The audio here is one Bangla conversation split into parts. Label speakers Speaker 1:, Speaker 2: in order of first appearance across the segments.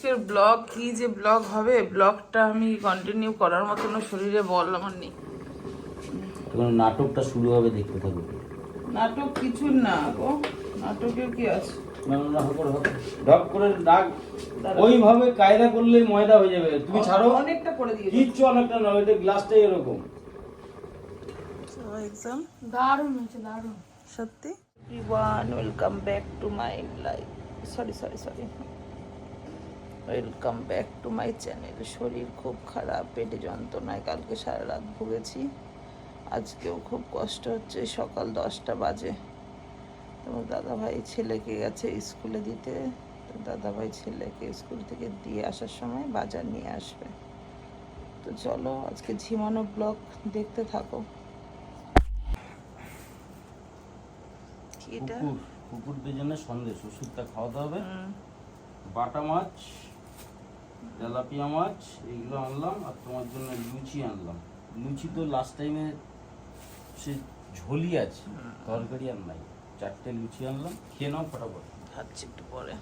Speaker 1: আজকের ব্লগ কি যে ব্লগ হবে? ব্লগটা আমি কন্টিনিউ করার মতন শরীরে বল আমার নেই।
Speaker 2: তখন নাটকটা শুরু হবে দেখতে থাকো।
Speaker 1: নাটক কিছু না গো নাটকের কি আছে?
Speaker 2: না, না, না, করে হবে। ঢক করে ডাক। ওইভাবে কায়দা করলেই ময়দা হয়ে যাবে। তুমি ছাড়ো।
Speaker 1: অনেকটা করে দিয়েছি।
Speaker 2: কিচ্ছু অনেকটা নয় এটা গ্লাসটাই এরকম।
Speaker 1: এক্সাম
Speaker 3: দারুণ হয়েছে দারুণ।
Speaker 1: সত্যি? Welcome back to my life sorry sorry sorry welcome back to my channel শরীর খুব খারাপ পেটে যন্ত্রণায় কালকে সারা রাত ভুগেছি। আজকেও খুব কষ্ট হচ্ছে সকাল দশটা বাজে। তোমার দাদাভাই ছেলেকে গেছে স্কুলে দিতে। তো দাদাভাই ছেলেকে স্কুল থেকে দিয়ে আসার সময় বাজার নিয়ে আসবে। তো চলো আজকে ঝিমানো ব্লগ দেখতে থাকো। এটা?
Speaker 2: কুকুর কুকুরদের জন্য সন্দেশ। ওষুধটা খাওয়াতে হবে। বাটা মাছ তেলাপিয়া মাছ এগুলো আনলাম আর তোমার জন্য লুচি আনলাম। লুচি তো লাস্ট টাইমে সে ঝোলি আছে তরকারি আর নাই। চারটে লুচি আনলাম খেয়ে নাও ফটাফট।
Speaker 1: খাচ্ছি একটু পরে।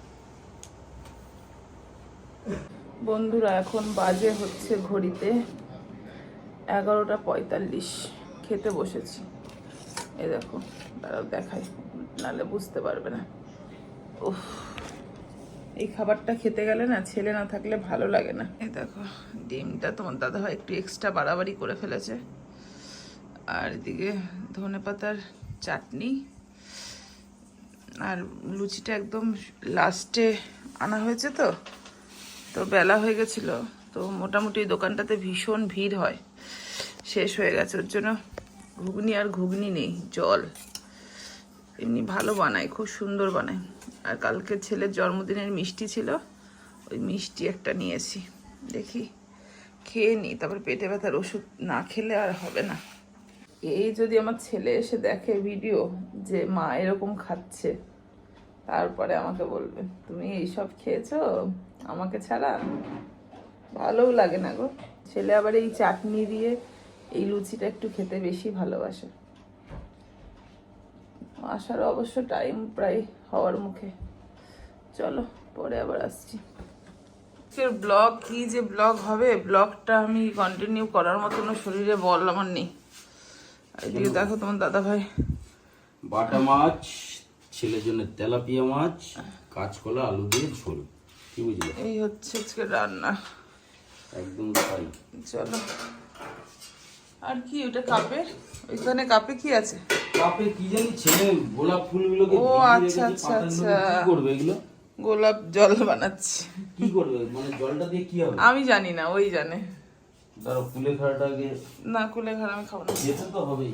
Speaker 1: বন্ধুরা এখন বাজে হচ্ছে ঘড়িতে এগারোটা পঁয়তাল্লিশ। খেতে বসেছি। এ দেখো দাঁড়াও দেখাই নালে বুঝতে পারবে না। উফ। এই খাবারটা খেতে গেলে না ছেলে না থাকলে ভালো লাগে না। এই দেখো, ডিমটা তোমার দাদা হয় একটু এক্সট্রা বাড়াবাড়ি করে ফেলেছে। আর এদিকে ধনে পাতার চাটনি। আর লুচিটা একদম লাস্টে আনা হয়েছে তো তো বেলা হয়ে গেছিল। তো মোটামুটি দোকানটাতে ভীষণ ভিড় হয়। শেষ হয়ে গেছে, ওর জন্য ঘুগনি আর ঘুগনি নেই, জল। এমনি ভালো বানায়, খুব সুন্দর বানায়। আর কালকে ছেলের জন্মদিনের মিষ্টি ছিল, ওই মিষ্টি একটা নিয়েছি। দেখি, খেয়ে নিই, তারপর পেটে ব্যথার ওষুধ না খেলে আর হবে না। এই যদি আমার ছেলে এসে দেখে ভিডিও যে মা এরকম খাচ্ছে, তারপরে আমাকে বলবে, তুমি এইসব খেয়েছো? আমাকে ছাড়া? ভালোও লাগে না গো। ছেলে আবার এই চাটনি দিয়ে এই লুচিটা একটু খেতে বেশি ভালোবাসে। আসার অবশ্য টাইম প্রায় হওয়ার মুখে। চলো পরে আবার আসছি। আজকের ব্লগ কি যে ব্লগ হবে ব্লগটা আমি কন্টিনিউ করার মতন শরীরে বল আমার নেই। এদিকে দেখো তোমার দাদা ভাই।
Speaker 2: বাটা মাছ ছেলের জন্য তেলাপিয়া মাছ কাঁচকলা আলু দিয়ে ঝোল। কি বুঝলে?
Speaker 1: এই হচ্ছে আজকে রান্না।
Speaker 2: একদম তাই।
Speaker 1: চলো। আর কি ওটা কাপে ওইখানে কাপে কি আছে?
Speaker 2: কাপে কি জানি ছেলে গোলাপ ফুলগুলোকে
Speaker 1: ও, আচ্ছা, আচ্ছা, আচ্ছা।
Speaker 2: কি করবে এগুলো?
Speaker 1: গোলাপ জল বানাচ্ছি।
Speaker 2: কি করবে? মানে জলটা দিয়ে কি হবে?
Speaker 1: আমি জানি না ওই জানে।
Speaker 2: ধরো ফুলে খাড়াটাকে
Speaker 1: না কুলে ঘর আমি খাব না।
Speaker 2: যেতে তো হবেই।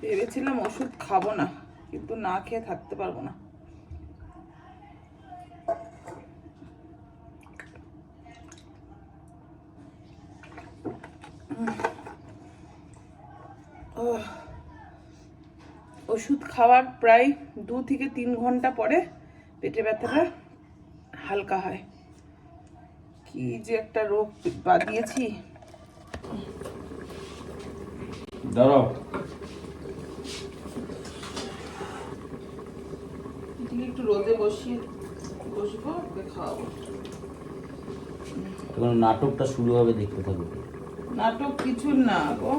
Speaker 1: ভেবেছিলাম ওষুধ খাব না কিন্তু না খেয়ে থাকতে পারব না। ওষুধ খাওয়ার প্রায় দু থেকে তিন ঘণ্টা পরে পেটে ব্যথাটা হালকা হয়। কি যে একটা রোগ বাদিয়েছি
Speaker 2: দাঁড়াও।
Speaker 1: একটু রোদে বসিয়ে বসবো খাওয়াবো।
Speaker 2: নাটকটা শুরু হবে দেখতে থাকো।
Speaker 1: নাটক কিছু না গো।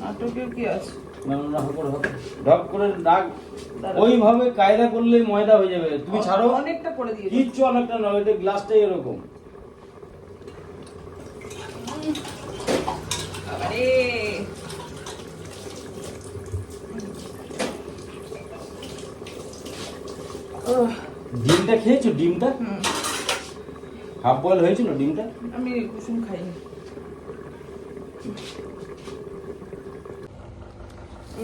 Speaker 1: নাটকের কি আছে?
Speaker 2: না, না, না, করে ঢক করে ডাক ওইভাবে কায়দা ময়দা হয়ে যাবে। তুমি ছাড়ো।
Speaker 1: অনেকটা করে দিয়েছি
Speaker 2: কিচ্ছু অনেকটা নয় এটা গ্লাসটাই এরকম।
Speaker 1: আরে
Speaker 2: ডিমটা খেয়েছো? ডিমটা? হাফ বয়েল হয়েছিল ডিমটা?
Speaker 1: আমি কুসুম খাইনি।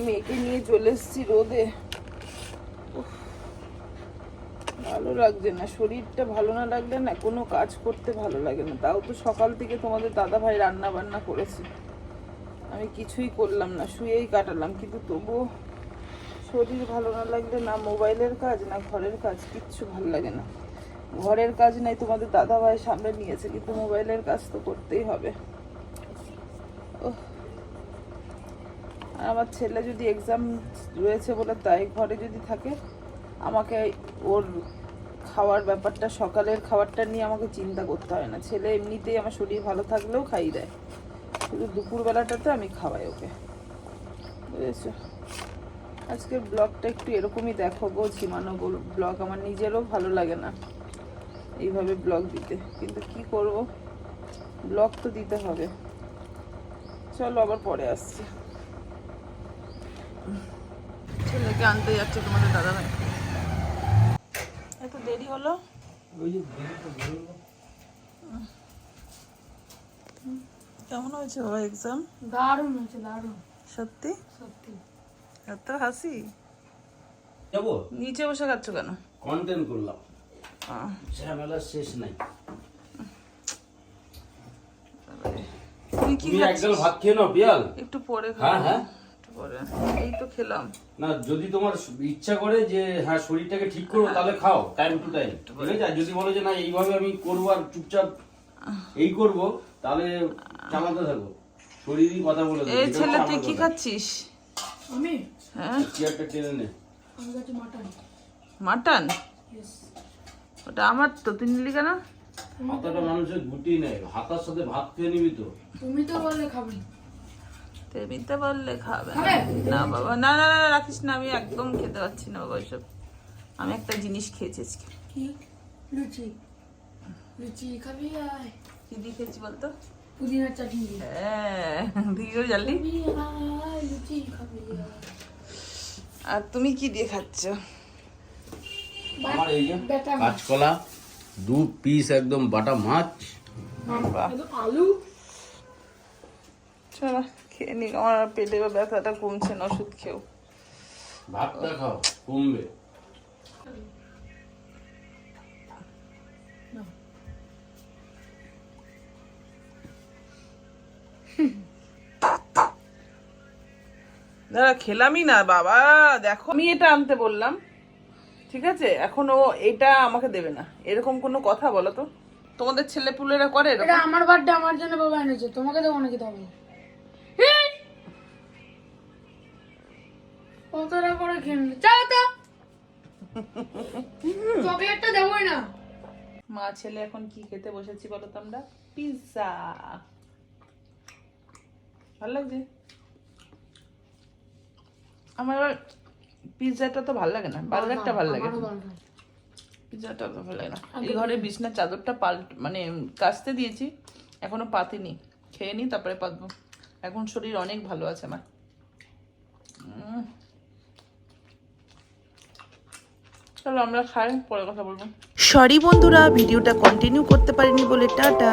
Speaker 1: মেয়েকে নিয়ে চলে এসেছি রোদে। ভালো লাগছে না, শরীরটা ভালো না লাগলে না কোনো কাজ করতে ভালো লাগে না। তাও তো সকাল থেকে তোমাদের দাদা ভাই রান্না বান্না করেছে। আমি কিছুই করলাম না, শুয়েই কাটালাম, কিন্তু তবুও শরীর ভালো না লাগলে না মোবাইলের কাজ, না ঘরের কাজ, কিচ্ছু ভালো লাগে না। ঘরের কাজ নাই তোমাদের দাদা ভাই সামনে নিয়েছে, কিন্তু মোবাইলের কাজ তো করতেই হবে। ওহ। আমার ছেলে যদি এক্সাম রয়েছে বলে তাই ঘরে যদি থাকে, আমাকে ওর খাওয়ার ব্যাপারটা, সকালের খাবারটা নিয়ে আমাকে চিন্তা করতে হয় না। ছেলে এমনিতেই আমার শরীর ভালো থাকলেও খাই দেয়। শুধু দুপুরবেলাটাতে আমি খাওয়াই ওকে। বুঝেছ? আজকের ব্লগটা একটু এরকমই দেখো গো, ঝিমানো ব্লগ। আমার নিজেরও ভালো লাগে না এইভাবে ব্লগ দিতে। কিন্তু কি করব? ব্লগ তো দিতে হবে। চলো আবার পরে আসছি। ছেলেকে আনতে যাচ্ছে তোমাদের দাদা ভাই এত দেরি হলো। কেমন হয়েছে বাবা এক্সাম
Speaker 3: দারুণ হয়েছে দারুণ।
Speaker 1: সত্যি?
Speaker 3: সত্যি।
Speaker 1: এত হাসি?
Speaker 2: যাব?
Speaker 1: নিচে বসে খাচ্ছ কেন?
Speaker 2: কন্টেন্ট করলাম। ঝামেলা শেষ নাই।
Speaker 1: তুমি কি
Speaker 2: একদম ভাত খেয়ে নাও পিয়াল।
Speaker 1: একটু পরে
Speaker 2: হ্যাঁ, হ্যাঁ।
Speaker 1: একটু এই তো খেলাম।
Speaker 2: না যদি তোমার ইচ্ছা করে যে হ্যাঁ শরীরটাকে ঠিক করব তাহলে খাও টাইম টু টাইম ঠিক আছে? আর যদি বলো যে না এইভাবে আমি করব আর চুপচাপ এই করব তাহলে চালাতে থাকো। শরীরই কথা বলে
Speaker 1: এই ছেলে তুই কি খাচ্ছিস?
Speaker 3: আমি?
Speaker 1: হ্যাঁ।
Speaker 2: চেয়ারটা টেনে নে।
Speaker 3: মাটন?
Speaker 1: মাটন ওটা আমার তো তুই নিলি কেন?
Speaker 2: হাতাটা মানুষের গুটি নেয়। হাতার সাথে ভাত খেয়ে নিবি তো।
Speaker 3: তুমি তো বললে খাবে।
Speaker 1: তেমিতে বললে খাবে না। বাবা না না না রাখিস না আমি একদম খেতে পারছি না বাবা ওইসব। আমি একটা জিনিস খেয়েছি আজকে।
Speaker 3: লুচি? লুচি খাবি?
Speaker 1: কি দিয়ে খেয়েছি বলতো?
Speaker 3: পুদিনার চাটনি
Speaker 1: হ্যাঁ দিয়ে জানলি?
Speaker 3: লুচি খাবি
Speaker 1: আর তুমি কি দিয়ে খাচ্ছ?
Speaker 2: আমার এই যে কাঁচকলা দু পিস একদম বাটা মাছ।
Speaker 3: আলু?
Speaker 1: খেয়ে নি আমার পেটে ব্যথাটা কমছে না ওষুধ খেয়েও।
Speaker 2: ভাতটা খাও কমবে।
Speaker 1: দাদা খেলামই না বাবা দেখো। আমি এটা আনতে বললাম ঠিক আছে? এখন ও এটা আমাকে দেবে না। এরকম কোনো কথা বলো তো। তোমাদের ছেলে পুলেরা করে
Speaker 3: এটা আমার বার্থডে আমার জন্য বাবা এনেছে। তোমাকে দেবো নাকি তবে? কতটা করে খেয়ে চাও তো। চকলেটটা দেবোই না।
Speaker 1: মা ছেলে এখন কি খেতে বসেছি বলো তো আমরা? পিৎজা। ভালো লাগছে? আমার পিৎজাটা তো ভালো লাগে না। বার্গারটা ভালো লাগে। পিৎজাটা অত ভালো লাগে না। এই ঘরে বিছনার চাদরটা পাল্ট মানে কাচতে দিয়েছি। এখনও পাতিনি। খেয়ে নি তারপরে পাতবো। এখন শরীর অনেক ভালো আছে আমার। চলো আমরা খাই পরে কথা বলব।
Speaker 4: সরি বন্ধুরা ভিডিওটা কন্টিনিউ করতে পারিনি বলে টাটা।